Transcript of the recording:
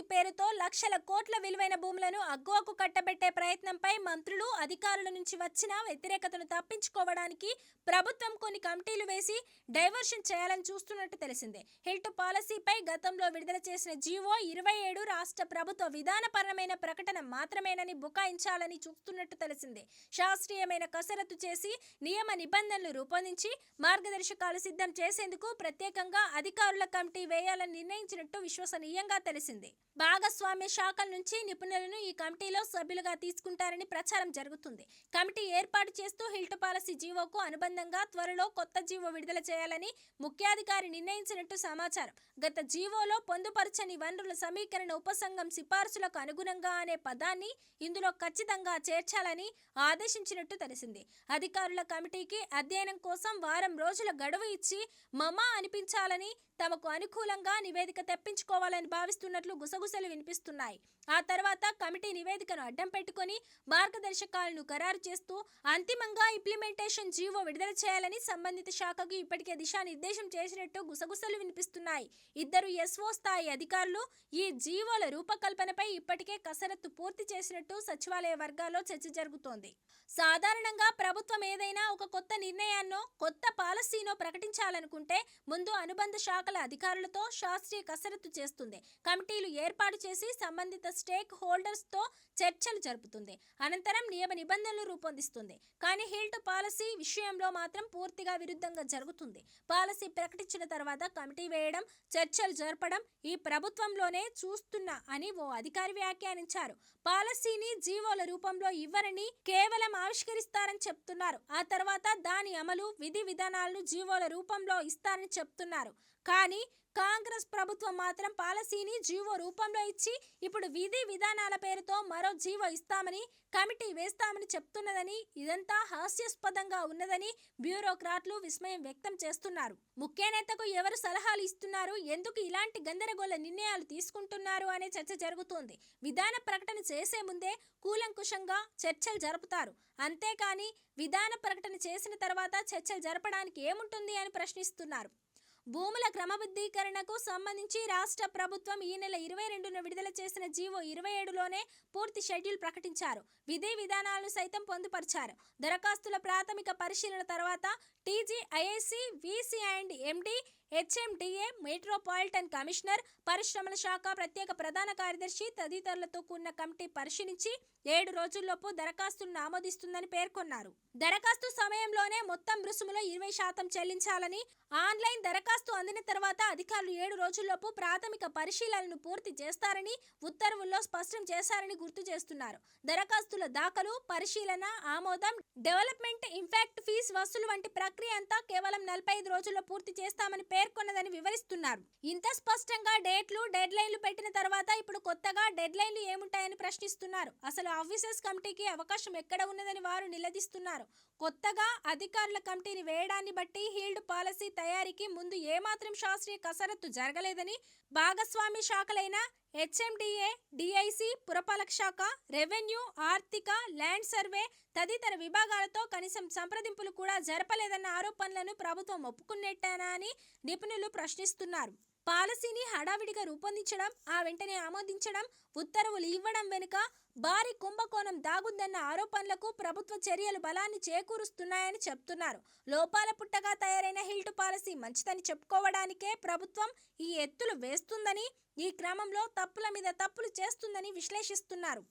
Policy పేరుతో లక్షల కోట్ల విలువైన భూములను అగ్గువకు కట్టబెట్టే ప్రయత్నంపై మంత్రులు అధికారుల నుంచి వచ్చిన వ్యతిరేకతను తప్పించుకోవడానికి ప్రభుత్వం కొన్ని కమిటీలు వేసి డైవర్షన్ చేయాలని చూస్తున్నట్టు తెలిసిందే. హిల్ట్ పాలసీపై గతంలో విడుదల చేసిన జీవో ఇరవై ఏడు రాష్ట్ర ప్రభుత్వ విధానపరమైన ప్రకటన మాత్రమేనని బుకాయించాలని చూస్తున్నట్టు తెలిసిందే. శాస్త్రీయమైన కసరత్తు చేసి నియమ నిబంధనలు రూపొందించి మార్గదర్శకాలు సిద్ధం చేసేందుకు ప్రత్యేకంగా అధికారుల కమిటీ వేయాలని నిర్ణయించినట్టు విశ్వసనీయంగా తెలిసింది. భాగస్వామ్య శాఖల నుంచి నిపుణులను ఈ కమిటీలో సభ్యులుగా తీసుకుంటారని ప్రచారం జరుగుతుంది. కమిటీ ఏర్పాటు చేస్తూ హిల్ట్ పాలసీ జీవోకు అనుబంధంగా త్వరలో కొత్త జీవో విడుదల చేయాలని ముఖ్యాధికారి నిర్ణయించినట్టు సమాచారం. గత జీవోలో పొందుపరచని వనరుల సమీకరణ ఉపసంఘం సిఫార్సులకు అనుగుణంగా అనే పదాన్ని ఇందులో ఖచ్చితంగా చేర్చాలని ఆదేశించినట్టు తెలిసింది. అధికారుల కమిటీకి అధ్యయనం కోసం వారం రోజుల గడువు ఇచ్చి మమా అనిపించాలని తమకు అనుకూలంగా నివేదిక తెప్పించుకోవాలని భావిస్తున్నట్లు గుసగుసలు వినిపిస్తున్నాయి. ఆ తర్వాత కమిటీ నివేదికను అడ్డం పెట్టుకొని మార్గదర్శకాలను ఖరారు చేస్తూ అంతిమంగా ఇంప్లిమెంటేషన్ జీవో విడుదల చేయాలని సంబంధిత శాఖకు ఇప్పటికే దిశానిర్దేశం చేసినట్టు గుసగుసలు వినిపిస్తున్నాయి. ఇద్దరు ఎస్ఓ స్థాయి అధికారులు ఈ జీవోల రూపకల్పనపై ఇప్పటికే కసరత్తు పూర్తి చేసినట్టు సచివాలయ వర్గాల్లో చర్చ జరుగుతోంది. సాధారణంగా ప్రభుత్వం ఏదైనా ఒక కొత్త నిర్ణయాన్నో కొత్త పాలసీనో ప్రకటించాలనుకుంటే ముందు అనుబంధ శాఖల అధికారులతో శాస్త్రీయ కసరత్తు చేస్తుంది. కమిటీలు ఏర్పాటు చేసి సంబంధిత స్టేక్ హోల్డర్స్తో చర్చలు జరుపుతుంది. అనంతరం నియమ నిబంధనలు రూపొందిస్తుంది. కానీ హిల్ట్ పాలసీ విషయంలో మాత్రం పూర్తిగా విరుద్ధంగా జరుగుతుంది. పాలసీ ప్రకటించిన తర్వాత కమిటీ వేయడం చర్చలు జరపడం ఈ ప్రభుత్వంలోనే చూస్తున్నా అని ఓ అధికారి వ్యాఖ్యానించారు. పాలసీని జీవోల రూపంలో ఇవ్వరని కేవలం ఆవిష్కరిస్తారని చెప్తున్నారు. ఆ తర్వాత దాని అమలు విధి విధానాలను జీవోల రూపంలో ఇస్తారని చెప్తున్నారు. కానీ కాంగ్రెస్ ప్రభుత్వం మాత్రం పాలసీని జీవో రూపంలో ఇచ్చి ఇప్పుడు విధి విధానాల పేరుతో మరో జీవో ఇస్తామని కమిటీ వేస్తామని చెప్తున్నదని ఇదంతా హాస్యాస్పదంగా ఉన్నదని బ్యూరోక్రాట్లు విస్మయం వ్యక్తం చేస్తున్నారు. ముఖ్య నేతకు ఎవరు సలహాలు ఇస్తున్నారు? ఎందుకు ఇలాంటి గందరగోళ నిర్ణయాలు తీసుకుంటున్నారు? అనే చర్చ జరుగుతోంది. విధాన ప్రకటన చేసే ముందే కూలంకుషంగా చర్చలు జరుపుతారు. అంతేకాని విధాన ప్రకటన చేసిన తర్వాత చర్చలు జరపడానికి ఏముంటుంది అని ప్రశ్నిస్తున్నారు. భూముల క్రమబద్ధీకరణకు సంబంధించి రాష్ట్ర ప్రభుత్వం ఈ నెల ఇరవై రెండున విడుదల చేసిన జీవో ఇరవై ఏడులోనే పూర్తి షెడ్యూల్ ప్రకటించారు. విధి విధానాలను సైతం పొందుపరిచారు. దరఖాస్తుల ప్రాథమిక పరిశీలన తర్వాత TG IIC VC and MD HMDA metropolitan commissioner పరిశ్రమల శాఖ ప్రత్యేక ప్రధాన కార్యదర్శి తదితరులతో కూడిన కమిటీ పరిశీలించి ఏడు రోజుల్లోపు దరఖాస్తులను ఆమోదిస్తుందని పేర్కొన్నారు. దరఖాస్తు సమయంలోనే మొత్తం రుసుములో ఇరవై శాతం చెల్లించాలని ఆన్లైన్ దరఖాస్తు దరఖాస్తు అందిన తర్వాత అధికారులు ఏడు రోజుల్లోపు ప్రాథమిక పరిశీలనను పూర్తి చేస్తారని ఉత్తర్వుల్లో స్పష్టం చేశారని గుర్తు చేస్తున్నారు. దరఖాస్తుల దాఖలు పరిశీలన ఆమోదం డెవలప్మెంట్ ఇంపాక్ట్ ఫీజ్ వసూలు వంటి ప్రక్రియ అంతా కేవలం నలభై ఐదు రోజుల్లో పూర్తి చేస్తామని పేర్కొన్నదని వివరిస్తున్నారు. ఇంత స్పష్టంగా డేట్లు డెడ్ లైన్లు పెట్టిన తర్వాత ఇప్పుడు కొత్తగా డెడ్ లైన్లు ఏముంటాయని ప్రశ్నిస్తున్నారు. అసలు ఆఫీసర్స్ కమిటీకి అవకాశం ఎక్కడ ఉన్నదని వారు నిలదీస్తున్నారు. కొత్తగా అధికారుల కమిటీని వేయడాన్ని బట్టి హీల్డ్ పాలసీ తయారీకి ముందు ఏమాత్రం శాస్త్రీయ కసరత్తు జరగలేదని భాగస్వామి శాఖలైన హెచ్ఎండిఏ డిఐసి పురపాలక శాఖ రెవెన్యూ ఆర్థిక ల్యాండ్ సర్వే తదితర విభాగాలతో కనీసం సంప్రదింపులు కూడా జరపలేదన్న ఆరోపణలను ప్రభుత్వం ఒప్పుకున్నట్టేనా అని నిపుణులు ప్రశ్నిస్తున్నారు. పాలసీని హడావిడిగా రూపొందించడం ఆ వెంటనే ఆమోదించడం ఉత్తర్వులు ఇవ్వడం వెనుక భారీ కుంభకోణం దాగుందన్న ఆరోపణలకు ప్రభుత్వ చర్యలు బలాన్ని చేకూరుస్తున్నాయని చెప్తున్నారు. లోపాల పుట్టగా తయారైన హిల్ట్ పాలసీ మంచిదని చెప్పుకోవడానికే ప్రభుత్వం ఈ ఎత్తులు వేస్తుందని ఈ క్రమంలో తప్పుల మీద తప్పులు చేస్తుందని విశ్లేషిస్తున్నారు.